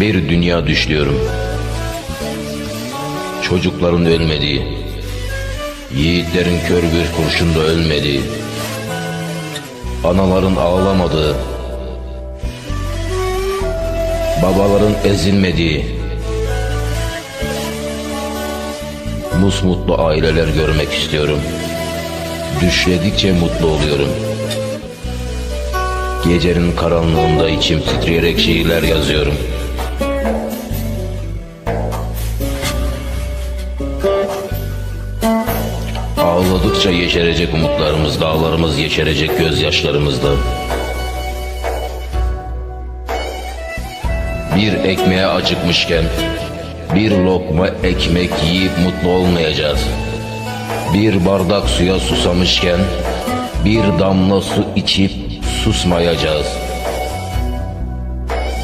Bir dünya düşlüyorum. Çocukların ölmediği, yiğitlerin kör bir kurşunda ölmediği, anaların ağlamadığı, babaların ezilmediği, musmutlu aileler görmek istiyorum. Düşledikçe mutlu oluyorum. Gecenin karanlığında içim titreyerek şiirler yazıyorum. Ağladıkça yeşerecek umutlarımız, dağlarımız yeşerecek gözyaşlarımızda. Bir ekmeğe acıkmışken, bir lokma ekmek yiyip mutlu olmayacağız. Bir bardak suya susamışken, bir damla su içip susmayacağız.